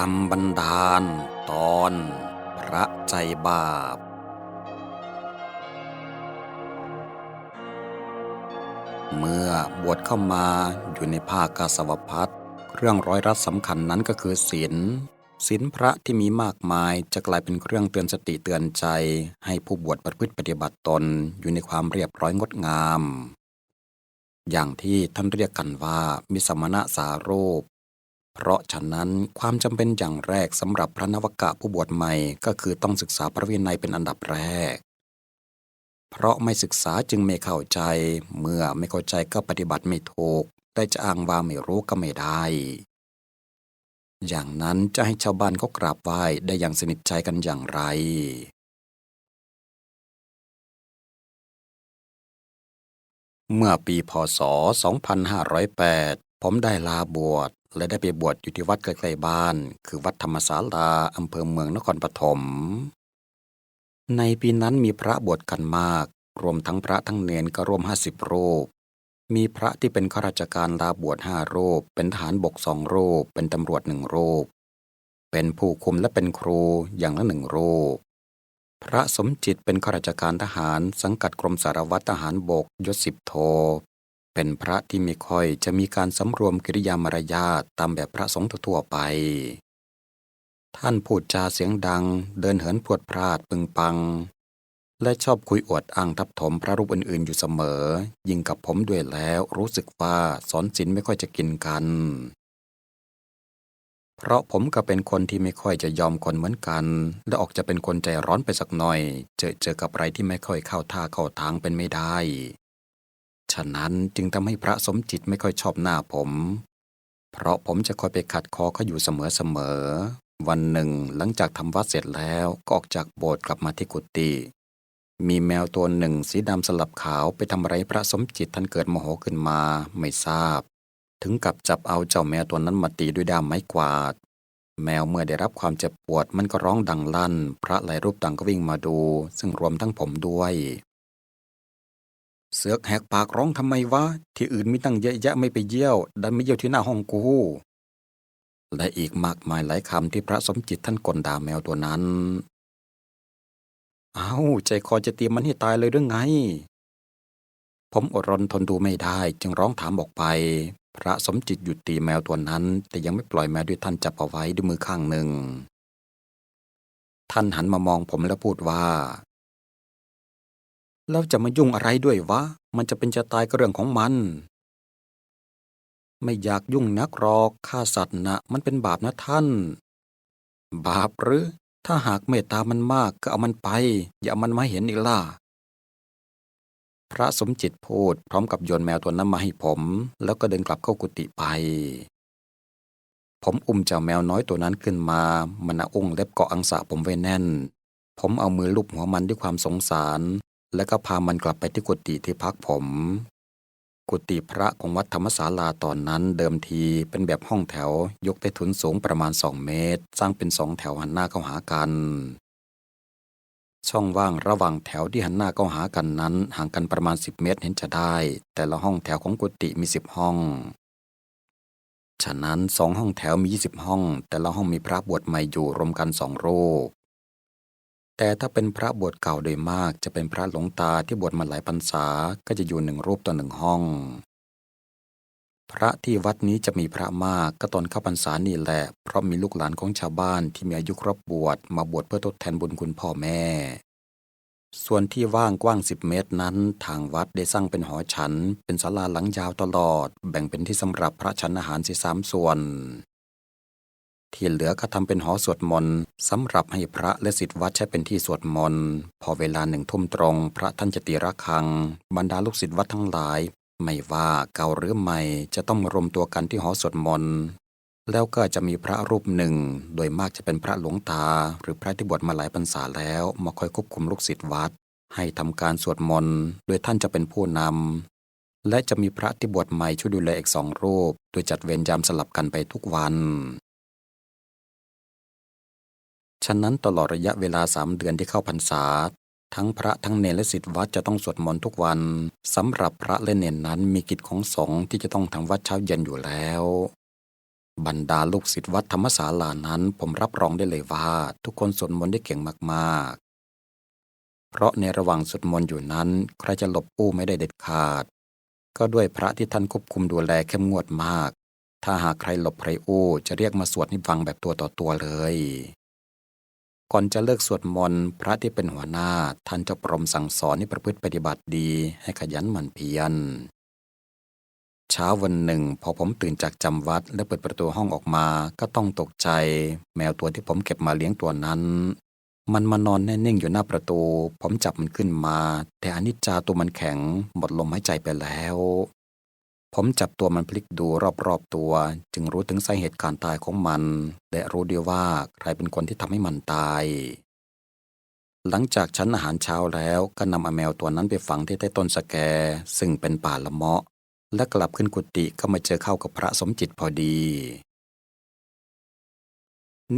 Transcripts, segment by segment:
คำบันดาล ตอน พระใจบาป เมื่อบวชเข้ามาอยู่ในภาคกาสวพัฒเรื่องร้อยรัดสำคัญนั้นก็คือศีลศีลพระที่มีมากมายจะกลายเป็นเครื่องเตือนสติเตือนใจ ให้ผู้บวชประพฤติปฏิบัติตนอยู่ในความเรียบร้อยงดงาม อย่างที่ท่านเรียกกันว่ามิสมณะสารูป เพราะฉะนั้นความจำเป็นอย่างแรกสำหรับพระนวกะผู้บวชใหม่ก็คือต้องศึกษาพระวินัยเป็นอันดับแรก เพราะไม่ศึกษาจึงไม่เข้าใจ เมื่อไม่เข้าใจก็ปฏิบัติไม่ถูกแต่จะอ้างว่าไม่รู้ก็ไม่ได้ อย่างนั้นจะให้ชาวบ้านเขากราบไหว้ได้อย่างสนิทใจกันอย่างไรเมื่อปีพศ 2508 ผมได้ลาบวช และได้ไปบวชอยู่ที่วัดใกล้ๆบ้าน คือวัดธรรมศาลาอำเภอเมืองนครปฐม ในปีนั้นมีพระบวชกันมาก รวมทั้งพระทั้งเนนก็รวมห้าสิบรูป มีพระที่เป็นข้าราชการลาบวชห้ารูป เป็นทหารบกสองรูป เป็นตำรวจหนึ่งรูป เป็นผู้คุมและเป็นครูอย่างละหนึ่งรูป พระสมจิตเป็นข้าราชการทหารสังกัดกรมสารวัตรทหารบกยศสิบโท เป็นพระที่ไม่ค่อยจะมีการสำรวมกิริยามารยาทตามแบบพระสงฆ์ทั่วไป ท่านพูดจาเสียงดัง เดินเหินพวดพลาดปึงปัง และชอบคุยอวดอ้างทับถมพระรูปอื่นๆอยู่เสมอ ยิ่งกับผมด้วยแล้วรู้สึกว่าสอนศีลไม่ค่อยจะกินกัน เพราะผมก็เป็นคนที่ไม่ค่อยจะยอมคนเหมือนกัน และออกจะเป็นคนใจร้อนไปสักหน่อย เจอเจอกับอะไรที่ไม่ค่อยเข้าท่าเข้าทางเป็นไม่ได้ ฉะนั้นจึงทำให้พระสมจิตไม่ค่อยชอบหน้าผม เพราะผมจะคอยไปขัดคอเขาอยู่เสมอๆ วันหนึ่งหลังจากทำวัดเสร็จแล้วก็ออกจากโบสถ์กลับมาที่กุฏิมีแมวตัวหนึ่งสีดำสลับขาวไปทำอะไรพระสมจิตท่านเกิดโมโหขึ้นมาไม่ทราบ ถึงกับจับเอาเจ้าแมวตัวนั้นมาตีด้วยด้ามไม้กวาด แมวเมื่อได้รับความเจ็บปวดมันก็ร้องดังลั่น พระหลายรูปต่างก็วิ่งมาดู ซึ่งรวมทั้งผมด้วย เสือกแหกปากร้องทำไมวะ ที่อื่นมีตั้งเยอะแยะไม่ไปเยี่ยว ดันไม่เยี่ยวที่หน้าห้องกู และอีกมากมายหลายคำที่พระสมจิตท่านกลด่าแมวตัวนั้น เอาใจคอจะเตรียมมันให้ตายเลยหรือไง ผมอดรนทนดูไม่ได้ จึงร้องถามออกไป พระสมจิตหยุดตีแมวตัวนั้น แต่ยังไม่ปล่อยแมวด้วยท่านจับเอาไว้ด้วยมือข้างหนึ่ง ท่านหันมามองผมแล้วพูดว่า แล้วจะมายุ่งอะไรด้วยวะ มันจะเป็นจะตายก็เรื่องของมัน ไม่อยากยุ่งนักหรอกฆ่าสัตว์นะมันเป็นบาปนะท่าน บาปหรือ ถ้าหากเมตตามันมากก็เอามันไป อย่าเอามันมาเห็นอีกล่ะ พระสมจิตพูดพร้อมกับโยนแมวตัวนั้นมาให้ผม แล้วก็เดินกลับเข้ากุฏิไป ผมอุ้มเจ้าแมวน้อยตัวนั้นขึ้นมา มันเอาองค์เล็บเกาะอังสะผมไว้แน่น ผมเอามือลูบหัวมันด้วยความสงสาร แล้วก็พามันกลับไปที่กุฏิที่พักผม กุฏิพระของวัดธรรมศาลาตอนนั้นเดิมทีเป็นแบบห้องแถวยกใต้ถุนสูงประมาณสองเมตร สร้างเป็นสองแถวหันหน้าเข้าหากัน ช่องว่างระหว่างแถวที่หันหน้าเข้าหากันนั้น ห่างกันประมาณ 10 เมตรเห็นจะได้ แต่ละห้องแถวของกุฏิมี 10 ห้อง ฉะนั้นสองห้องแถวมี 20 ห้อง แต่ละห้องมีพระบวชใหม่อยู่รวมกันสองรูป แต่ถ้าเป็นพระบวชเก่าโดยมากจะเป็นพระหลวงตาที่บวชมาหลายพรรษาก็จะอยู่หนึ่งรูปต่อหนึ่งห้อง พระที่วัดนี้จะมีพระมากก็ตอนเข้าพรรษานี่แหละ เพราะมีลูกหลานของชาวบ้านที่มีอายุครบบวชมาบวชเพื่อทดแทนบุญคุณพ่อแม่ ส่วนที่ว่างกว้าง10เมตรนั้น ทางวัดได้สร้างเป็นหอฉัน เป็นศาลาหลังยาวตลอด แบ่งเป็นที่สำหรับพระฉันอาหารสีสามส่วน ที่เหลือก็ทำเป็นหอสวดมนต์สำหรับให้พระและศิษย์วัดใช้เป็นที่สวดมนต์พอเวลาหนึ่งทุ่มตรง พระท่านจะตีระฆัง บรรดาลูกศิษย์วัดทั้งหลาย ไม่ว่าเก่าหรือใหม่จะต้องรวมตัวกันที่หอสวดมนต์แล้วก็จะมีพระรูปหนึ่ง โดยมากจะเป็นพระหลวงตา หรือพระที่บวชมาหลายพรรษาแล้ว มาคอยควบคุมลูกศิษย์วัด ให้ทำการสวดมนต์โดยท่านจะเป็นผู้นำและจะมีพระที่บวชใหม่ช่วยดูแลอีกสองรูป โดยจัดเวรยามสลับกันไปทุกวัน ฉะนั้นตลอดระยะเวลาสามเดือนที่เข้าพรรษา ทั้งพระทั้งเนรและศิษย์วัดจะต้องสวดมนต์ทุกวันสำหรับพระและเนรนั้นมีกิจของสงฆ์ที่จะต้องทำวัดเช้าเย็นอยู่แล้ว บรรดาลูกศิษย์วัดธรรมศาลานั้น ผมรับรองได้เลยว่า ทุกคนสวดมนต์ได้เก่งมากๆ เพราะในระหว่างสวดมนต์อยู่นั้น ใครจะหลบอู้ไม่ได้เด็ดขาด ก็ด้วยพระที่ท่านควบคุมดูแลเข้มงวดมากถ้าหากใครหลบใครอู้จะเรียกมาสวดให้ฟังแบบตัวต่อตัวเลย ก่อนจะเลิกสวดมนต์พระที่เป็นหัวหน้าท่านจะปรมสั่งสอนให้ประพฤติปฏิบัติดีให้ขยันหมั่นเพียรเช้าวันหนึ่ง พอผมตื่นจากจำวัดและเปิดประตูห้องออกมาก็ต้องตกใจ แมวตัวที่ผมเก็บมาเลี้ยงตัวนั้น มันมานอนแน่นิ่งอยู่หน้าประตู ผมจับมันขึ้นมา แต่อนิจจาตัวมันแข็งหมดลมหายใจไปแล้ว ผมจับตัวมันพลิกดูรอบๆตัว จึงรู้ถึงสาเหตุการตายของมัน และรู้ดีว่าใครเป็นคนที่ทำให้มันตาย หลังจากฉันอาหารเช้าแล้วก็นำอแมวตัวนั้นไปฝังที่ใต้ต้นสะแก ซึ่งเป็นป่าละเมาะ และกลับขึ้นกุฏิก็มาเจอเข้ากับพระสมจิตพอดี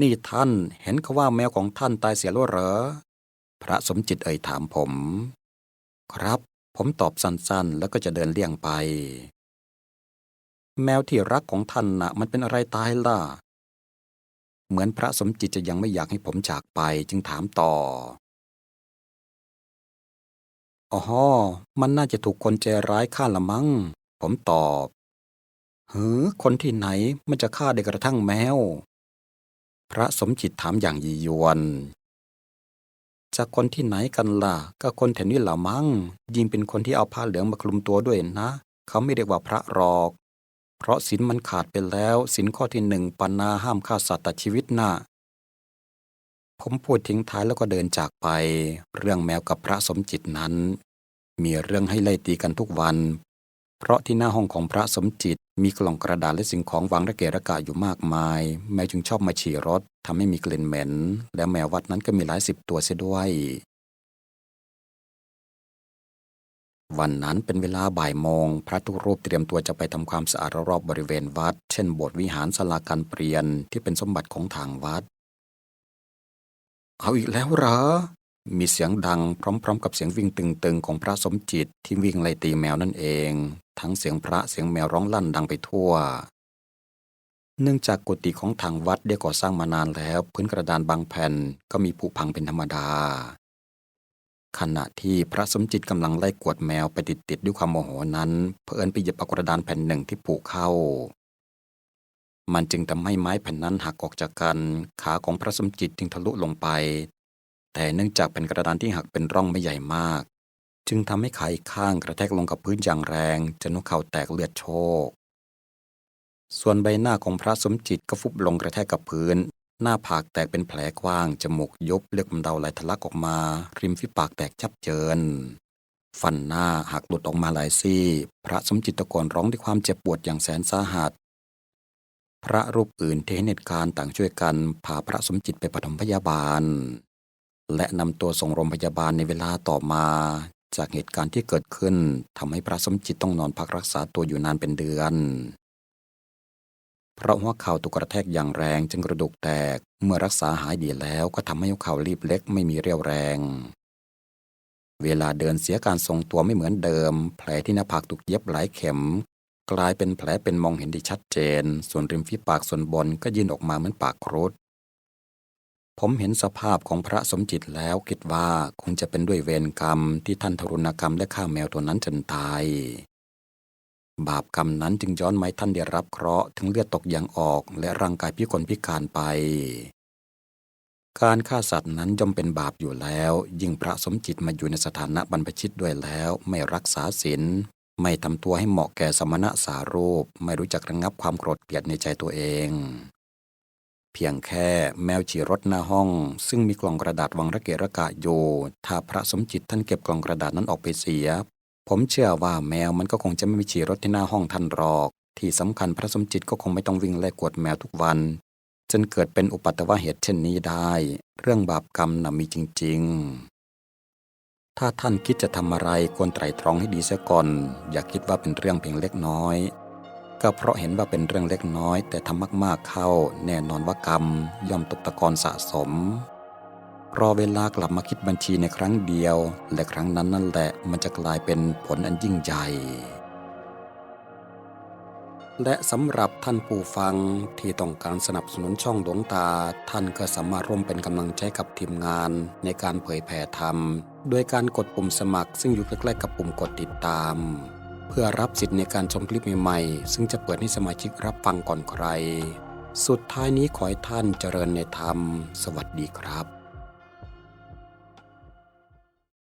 นี่ท่านเห็นเขาว่าแมวของท่านตายเสียแล้วเหรอ พระสมจิตเอ่ยถามผม ครับ ผมตอบสั้นๆ แล้วก็จะเดินเลี่ยงไป แมวที่รักของท่านน่ะ มันเป็นอะไรตายล่ะ เหมือนพระสมจิตจะยังไม่อยากให้ผมจากไปจึงถามต่ออ๋อมันน่าจะถูกคนใจร้ายฆ่าละมั้ง ผมตอบเฮ้อคนที่ไหนมันจะฆ่าได้กระทั่งแมว พระสมจิตถามอย่างยียวนจากคนที่ไหนกันล่ะ ก็คนแถวนี้ละมั้ง ยิ่งเป็นคนที่เอาผ้าเหลืองมาคลุมตัวด้วยนะ เขาไม่เรียกว่าพระหรอก เพราะศีลมันขาดไปแล้วศีลข้อที่หนึ่งปันนาห้ามฆ่าสัตว์ตัดชีวิตหน่ะผมพูดทิ้งท้ายแล้วก็เดินจากไป เรื่องแมวกับพระสมจิตนั้น มีเรื่องให้ไล่ตีกันทุกวัน เพราะที่หน้าห้องของพระสมจิต มีกล่องกระดาษและสิ่งของวางระเกะระกะอยู่มากมาย แมวจึงชอบมาฉี่รถทำให้มีกลิ่นเหม็น และแมววัดนั้นก็มีหลายสิบตัวเสียด้วย วันนั้นเป็นเวลาบ่ายโมง พระทุกรูปเตรียมตัวจะไปทำความสะอาดรอบบริเวณวัด เช่นโบสถ์วิหารศาลาการเปลี่ยนที่เป็นสมบัติของทางวัด เอาอีกแล้วเหรอ มีเสียงดังพร้อม ๆ กับเสียงวิ่งตึงๆ ของพระสมจิตที่วิ่งไล่ตีแมวนั่นเอง ทั้งเสียงพระเสียงแมวร้องลั่นดังไปทั่ว เนื่องจากกุฏิของทางวัดได้ก่อสร้างมานานแล้ว พื้นกระดานบางแผ่นก็มีผุพังเป็นธรรมดา ขณะที่พระสมจิตกำลังไล่กวดแมวไปติดๆด้วยความโมโหนั้น เพื่อนไปหยิบกระดานแผ่นหนึ่งที่ผุเข้า มันจึงทำให้ไม้แผ่นนั้นหักออกจากกัน ขาของพระสมจิตจึงทะลุลงไป แต่เนื่องจากเป็นกระดานที่หักเป็นร่องไม่ใหญ่มาก จึงทำให้ขาอีกข้างกระแทกลงกับพื้นอย่างแรงจนหัวเข่าแตกเลือดโชก ส่วนใบหน้าของพระสมจิตก็ฟุบลงกระแทกกับพื้น หน้าผากแตกเป็นแผลกว้าง จมูกยุบเลือดกำเดาไหลทะลักออกมา ริมฝีปากแตกชับเจิน ฟันหน้าหักหลุดออกมาหลายซี่ พระสมจิตตะโกนร้องด้วยความเจ็บปวดอย่างแสนสาหัส พระรูปอื่นที่เห็นเหตุการณ์ต่างช่วยกันพาพระสมจิตไปปฐมพยาบาล และนำตัวส่งโรงพยาบาลในเวลาต่อมา จากเหตุการณ์ที่เกิดขึ้นทำให้พระสมจิตต้องนอนพักรักษาตัวอยู่นานเป็นเดือน เพราะหัวเข่าถูกกระแทกอย่างแรงจึงกระดูกแตก เมื่อรักษาหายดีแล้วก็ทำให้หัวเข่ารีบเล็กไม่มีเรี่ยวแรง เวลาเดินเสียการทรงตัวไม่เหมือนเดิม แผลที่หน้าผากถูกเย็บหลายเข็ม กลายเป็นแผลเป็นมองเห็นได้ชัดเจน ส่วนริมฝีปากส่วนบนก็ยื่นออกมาเหมือนปากครุฑผมเห็นสภาพของพระสมจิตแล้วคิดว่าคงจะเป็นด้วยเวรกรรมที่ท่านทรุณกรรมและฆ่าแมวตัวนั้นจนตาย บาปกรรมนั้นจึงย้อนไม้ท่านได้รับเคราะห์ถึงเลือดตกยางออกและร่างกายพิกลพิการไป การฆ่าสัตว์นั้นย่อมเป็นบาปอยู่แล้ว ยิ่งพระสมจิตมาอยู่ในสถานะบรรพชิตด้วยแล้ว ไม่รักษาศีลไม่ทำตัวให้เหมาะแก่สมณะสารูป ไม่รู้จักระงับความโกรธเกลียดในใจตัวเอง เพียงแค่แมวฉี่รถหน้าห้อง ซึ่งมีกล่องกระดาษวางระเกะระกะอยู่ถ้าพระสมจิตท่านเก็บกล่องกระดาษนั้นออกไปเสีย ผมเชื่อว่าแมวมันก็คงจะไม่มีฉี่รถที่หน้าห้องท่านหรอก ที่สำคัญพระสมจิตก็คงไม่ต้องวิ่งไล่กวดแมวทุกวัน จนเกิดเป็นอุปัตวเหตุเช่นนี้ได้ เรื่องบาปกรรมน่ะมีจริง ๆ ถ้าท่านคิดจะทำอะไรควรไตร่ตรองให้ดีเสียก่อน อย่าคิดว่าเป็นเรื่องเพียงเล็กน้อย ก็เพราะเห็นว่าเป็นเรื่องเล็กน้อย แต่ทำมากๆเข้า แน่นอนว่ากรรมย่อมตกตะกอนสะสม รอเวลากลับมาคิดบัญชีในครั้งเดียว และครั้งนั้นนั่นแหละมันจะกลายเป็นผลอันยิ่งใหญ่และสำหรับท่านผู้ฟังที่ต้องการสนับสนุนช่องหลวงตา ท่านก็สามารถร่วมเป็นกำลังใจกับทีมงานในการเผยแผ่ธรรม โดยการกดปุ่มสมัคร ซึ่งอยู่ใกล้ๆกับปุ่มกดติดตาม เพื่อรับสิทธิ์ในการชมคลิปใหม่ๆ ซึ่งจะเปิดให้สมาชิกรับฟังก่อนใคร สุดท้ายนี้ขอให้ท่านเจริญในธรรม สวัสดีครับ